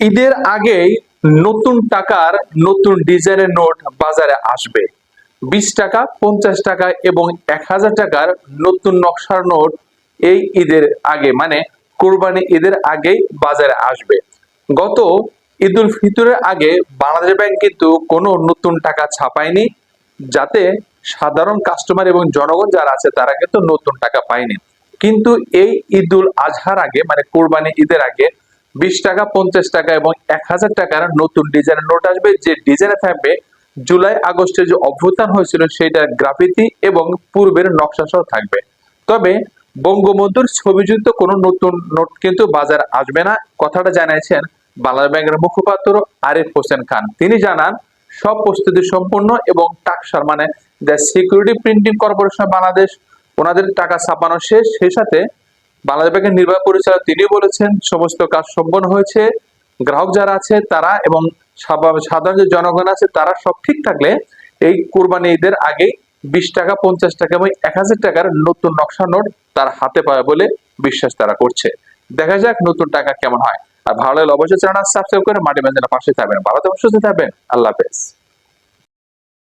ঈদের আগেই নতুন টাকার নতুন ডিজাইনের নোট বাজারে আসবে। বিশ টাকা, পঞ্চাশ টাকা এবং এক হাজার টাকার নতুন নকশার নোট এই ঈদের আগে মানে কোরবানি ঈদের আগেই বাজারে আসবে। গত ঈদ উল ফিতরের আগে বাংলাদেশ ব্যাংক কিন্তু কোনো নতুন টাকা ছাপায়নি, যাতে সাধারণ কাস্টমার এবং জনগণ যারা আছে তারা কিন্তু নতুন টাকা পায়নি। কিন্তু এই ঈদ উল আজহার আগে মানে কোরবানি ঈদের আগে বিশ টাকা, পঞ্চাশ টাকা এবং এক হাজার টাকার নতুন ডিজাইনের নোট আসবে। যে ডিজাইনে থাকবে জুলাই আগস্টে যে অভ্যুত্থান হয়েছিল সেটার গ্রাফিতি এবং পূর্বের নকশা সহ থাকবে। তবে বঙ্গবন্ধুর ছবিযুক্ত কোনো নতুন নোট কিন্তু বাজার আসবে না। কথাটা জানিয়েছেন বাংলাদেশ ব্যাংকের মুখপাত্র আরিফ হোসেন খান। তিনি জানান, সব প্রস্তুতি সম্পূর্ণ এবং টাকসার মানে the security printing corporation Bangladesh ওনাদের টাকা ছাপানো শেষ। সেই সাথে বাংলাদেশ ব্যাংকের নির্বাহী পরিচালক তিনি বলেছেন, সমস্ত কাজ সম্পন্ন হয়েছে। গ্রাহক যারা আছে, তারা এবং সাধারণ যে জনগণ আছে, তারা সব ঠিক থাকলে এই কোরবানি ঈদের আগে বিশ টাকা, পঞ্চাশ টাকা এবং এক হাজার টাকার নতুন নকশা নোট তার হাতে পাবে বলে বিশ্বাস তারা করছে। দেখা যাক নতুন টাকা কেমন হয়। আর ভালো লাগলে অবশ্যই চ্যানেল সাবস্ক্রাইব করে মাটি বেঞ্জনের পাশে থাকবেন। ভালো সুস্থ থাকবেন। আল্লাহ হাফেজ।